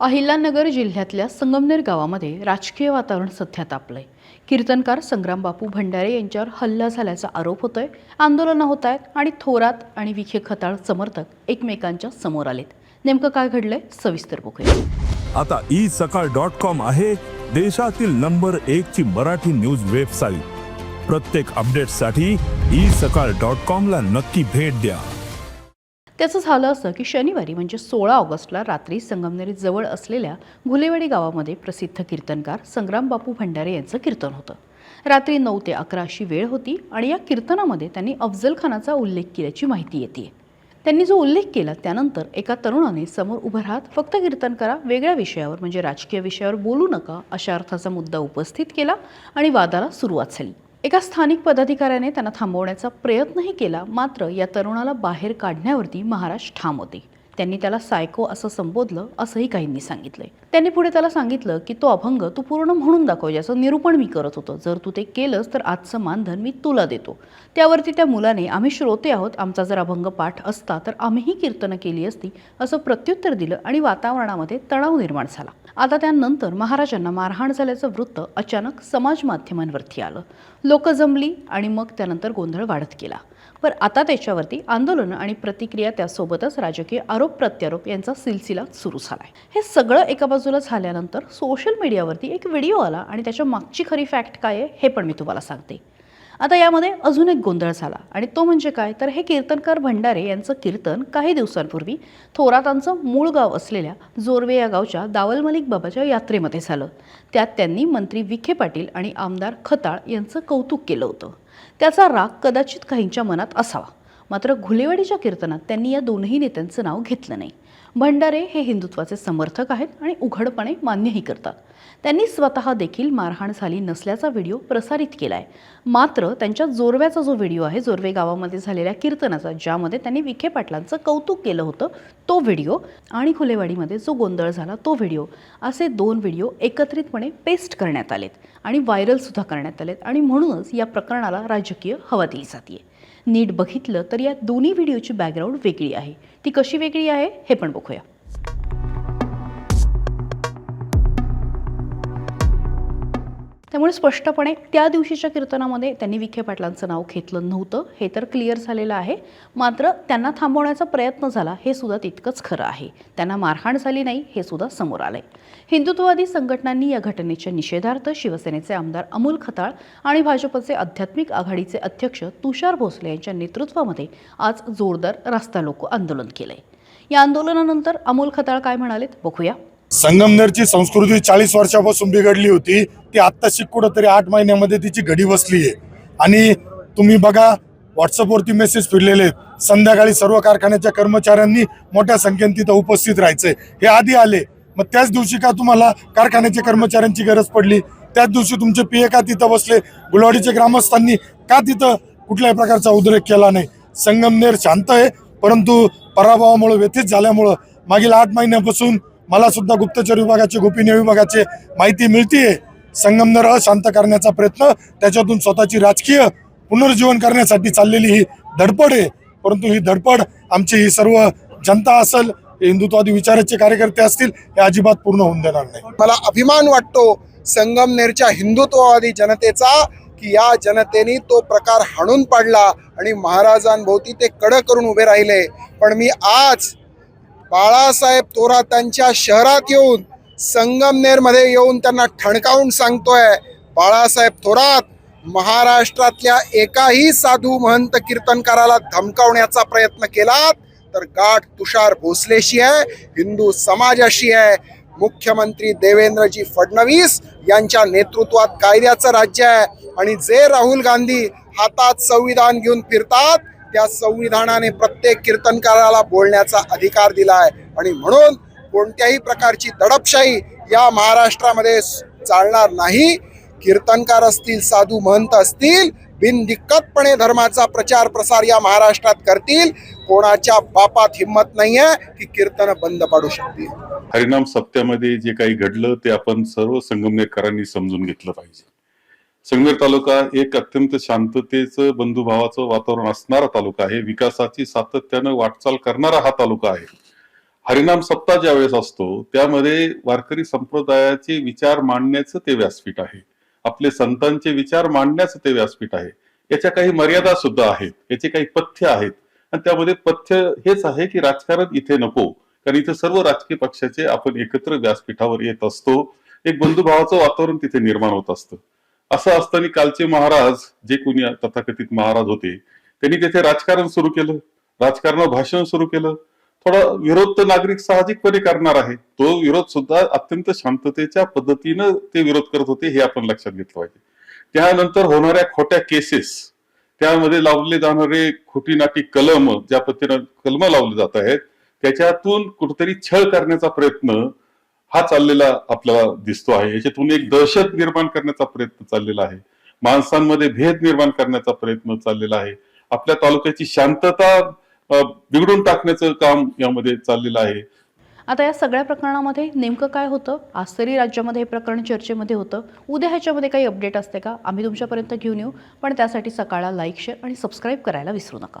अहिल्यानगर जिल्ह्यातल्या संगमनेर गावामध्ये राजकीय वातावरण सध्या तापलंय. कीर्तनकार संग्राम बापू भंडारे यांच्यावर हल्ला झाल्याचा आरोप होतोय आंदोलनं होत आहेत आणि थोरात आणि विखे खताळ समर्थक एकमेकांच्या समोर आलेत. नेमकं काय घडलंय सविस्तर बघूया. आता ई सकाळ डॉट कॉम आहे देशातील नंबर एक ची मराठी न्यूज वेबसाईट. प्रत्येक अपडेटसाठी ई सकाळ डॉट कॉम ला नक्की भेट द्या. त्याचं झालं असं की शनिवारी म्हणजे सोळा ऑगस्टला रात्री संगमनेरी जवळ असलेल्या घुलेवाडी गावामध्ये प्रसिद्ध कीर्तनकार संग्राम बापू भंडारे यांचं कीर्तन होतं. रात्री नऊ ते अकरा अशी वेळ होती आणि या कीर्तनामध्ये त्यांनी अफजल खानाचा उल्लेख केल्याची माहिती येते. त्यांनी जो उल्लेख केला त्यानंतर एका तरुणाने समोर उभं राहत फक्त कीर्तन करा वेगळ्या विषयावर म्हणजे राजकीय विषयावर बोलू नका अशा अर्थाचा मुद्दा उपस्थित केला आणि वादाला सुरुवात झाली. एका स्थानिक पदाधिकाऱ्याने त्यांना थांबवण्याचा प्रयत्नही केला मात्र या तरुणाला बाहेर काढण्यावरती महाराज ठाम होते. त्यांनी त्याला सायको असं संबोधलं असंही काहींनी सांगितलंय. त्यांनी पुढे त्याला सांगितलं की तो अभंग तू पूर्ण म्हणून दाखव याचं निरूपण मी करत होतो. जर तू ते केलंस तर आजचं मानधन मी तुला देतो. त्यावरती त्या मुलाने आम्ही श्रोते आहोत आमचा जर अभंग पाठ असता तर आम्हीही कीर्तनं केली असती असं प्रत्युत्तर दिलं आणि वातावरणामध्ये तणाव निर्माण झाला. आता त्यानंतर महाराजांना मारहाण झाल्याचं वृत्त अचानक समाज माध्यमांवरती आलं. लोक जमली आणि मग त्यानंतर गोंधळ वाढत गेला. पण आता त्याच्यावरती आंदोलनं आणि प्रतिक्रिया त्यासोबतच राजकीय आरोप प्रत्यारोप यांचा सिलसिला सुरू झाला आहे हे सगळं एका बाजूला झाल्यानंतर सोशल मीडियावरती एक व्हिडिओ आला आणि त्याच्या मागची खरी फॅक्ट काय आहे हे पण मी तुम्हाला सांगते. आता यामध्ये अजून एक गोंधळ झाला आणि तो म्हणजे काय? तर हे कीर्तनकार भंडारे यांचं कीर्तन काही दिवसांपूर्वी थोरातांचं मूळ गाव असलेल्या जोरवे या गावच्या दावल मलिक बाबाच्या यात्रेमध्ये झालं. त्यात त्यांनी मंत्री विखे पाटील आणि आमदार खताळ यांचं कौतुक केलं होतं. त्याचा राग कदाचित काहींच्या मनात असावा. मात्र घुलेवाडीच्या कीर्तनात त्यांनी या दोनही नेत्यांचं नाव घेतलं नाही. भंडारे हे हिंदुत्वाचे समर्थक आहेत आणि उघडपणे मान्यही करतात. त्यांनी स्वतः देखील मारहाण झाली नसल्याचा व्हिडिओ प्रसारित केला आहे मात्र त्यांच्या जोरव्याचा जो व्हिडिओ आहे जोरवे गावामध्ये झालेल्या कीर्तनाचा ज्यामध्ये त्यांनी विखे पाटलांचं कौतुक केलं होतं तो व्हिडिओ आणि खुलेवाडीमध्ये जो गोंधळ झाला तो व्हिडिओ असे दोन व्हिडिओ एकत्रितपणे पेस्ट करण्यात आलेत आणि व्हायरलसुद्धा करण्यात आलेत आणि म्हणूनच या प्रकरणाला राजकीय हवा दिली जाते नीट बघितलं तर या दोन्ही व्हिडिओची बॅकग्राऊंड वेगळी आहे. ती कशी वेगळी आहे हे पण बघूया. त्यामुळे स्पष्टपणे त्या दिवशीच्या कीर्तनामध्ये त्यांनी विखे पाटलांचं नाव घेतलं नव्हतं. हे तर क्लिअर झालेलं आहे. मात्र त्यांना थांबवण्याचा प्रयत्न झाला हे सुद्धा तितकंच खरं आहे. त्यांना मारहाण झाली नाही हे सुद्धा समोर आलंय. हिंदुत्ववादी संघटनांनी या घटनेच्या निषेधार्थ शिवसेनेचे आमदार अमोल खताळ आणि भाजपचे आध्यात्मिक आघाडीचे अध्यक्ष तुषार भोसले यांच्या नेतृत्वामध्ये आज जोरदार रास्ता लोक आंदोलन केलंय. या आंदोलनानंतर अमोल खताळ काय म्हणालेत? बघूया. संगमनेरची संस्कृती चाळीस वर्षापासून बिघडली होती ती आत्ताशी कुठंतरी आठ महिन्यामध्ये तिची घडी बसली आहे. आणि तुम्ही बघा व्हॉट्सअपवरती मेसेज फिरलेले आहेत. संध्याकाळी सर्व कारखान्याच्या कर्मचाऱ्यांनी मोठ्या संख्येने तिथं उपस्थित राहायचंय. हे आधी आले. मग त्याच दिवशी का तुम्हाला कारखान्याच्या कर्मचाऱ्यांची गरज पडली? त्याच दिवशी तुमचे पीए का तिथं बसले? गुलवाडीचे ग्रामस्थांनी का तिथं कुठल्याही प्रकारचा उद्रेक केला नाही? संगमनेर शांत आहे परंतु पराभवामुळे व्यथित झाल्यामुळं मागील आठ महिन्यापासून मला सुद्धा गुप्तचर विभागाचे गोपनीय विभागाचे माहिती मिळतीये. संगमनर अशांत करण्याचा प्रयत्न त्याच्यातून स्वतःची राजकीय पुनर्जीवन करण्यासाठी चाललेली ही धडपड आहे. परंतु ही धडपड आमची ही सर्व जनता असेल हिंदुत्वादी विचाराचे कार्यकर्ते असतील हे अजिबात पूर्ण होऊन देणार नाही. मला अभिमान वाटतो संगमनेरच्या हिंदुत्ववादी जनतेचा की या जनतेने तो प्रकार हाणून पाडला आणि महाराजांभोवती ते कडक करून उभे राहिले. पण मी आज बाळासाहेब थोरातांच्या शहरात येऊन संगमनेरमध्ये येऊन त्यांना ठणकावून सांगतोय बाळासाहेब थोरात महाराष्ट्रातल्या एकाही साधू महंत कीर्तनकाराला धमकावण्याचा प्रयत्न केलात तर गाठ तुषार भोसलेशी आहे हिंदू समाजाशी आहे. मुख्यमंत्री देवेंद्रजी फडणवीस यांच्या नेतृत्वात कायद्याचं राज्य आहे आणि जे राहुल गांधी हातात संविधान घेऊन फिरतात त्या संविधानाने प्रत्येक कीर्तनकाराला बोलण्याचा अधिकार दिला आहे. आणि म्हणून कोणत्याही प्रकारची दडपशाही या महाराष्ट्रामध्ये चालणार नाही. कीर्तनकार असतील साधू महंत असतील बिनदिक्कतपणे धर्माचा प्रचार प्रसार या महाराष्ट्रात करतील कोणाच्या बापात हिंमत आहे की कीर्तन बंद पाडू शकतील. हरिनाम सप्त्यामध्ये जे काही घडलं ते आपण सर्व संगमनेरकरांनी समजून घेतलं पाहिजे. संगमेर तालुका एक अत्यंत शांततेचं बंधुभावाचं वातावरण असणारा तालुका आहे. विकासाची सातत्यानं वाटचाल करणारा हा तालुका आहे. हरिनाम सप्ताह ज्यावेळेस असतो त्यामध्ये वारकरी संप्रदायाचे विचार मांडण्याचं ते व्यासपीठ आहे. आपले संतांचे विचार मांडण्याचं ते व्यासपीठ आहे. याच्या काही मर्यादा सुद्धा आहेत. याचे काही पथ्य आहेत. आणि त्यामध्ये पथ्य हेच आहे की राजकारण इथे नको. कारण इथे सर्व राजकीय पक्षाचे आपण एकत्र व्यासपीठावर येत असतो. एक बंधुभावाचं वातावरण तिथे निर्माण होत असतं. असं असताना कालचे महाराज जे कोणी तथाकथित महाराज होते त्यांनी तिथे राजकारण सुरू केलं. राजकारणावर भाषण सुरू केलं. थोडा विरोध तर नागरिक साहजिकपणे करणार आहे. तो विरोध सुद्धा अत्यंत शांततेच्या पद्धतीनं ते विरोध करत होते हे आपण लक्षात घेतलं पाहिजे. त्यानंतर होणाऱ्या खोट्या केसेस त्यामध्ये लावले जाणारे खोटी नाटी कलम ज्या पद्धतीनं कलम लावले जात आहेत त्याच्यातून कुठेतरी छळ करण्याचा प्रयत्न हा चाललेला आपल्याला दिसतो आहे. याच्यातून एक दहशत निर्माण करण्याचा प्रयत्न चाललेला आहे. माणसांमध्ये भेद निर्माण करण्याचा प्रयत्न चाललेला आहे. आपल्या तालुक्याची शांतता बिघडून टाकण्याचं काम यामध्ये चाललेलं आहे. आता या सगळ्या प्रकरणामध्ये नेमकं काय होतं? आज तरी राज्यामध्ये हे प्रकरण चर्चेमध्ये होतं. उद्या ह्याच्यामध्ये काही अपडेट असते का? आम्ही तुमच्यापर्यंत घेऊन येऊ. पण त्यासाठी सकाळला लाईक शेअर आणि सबस्क्राईब करायला विसरू नका.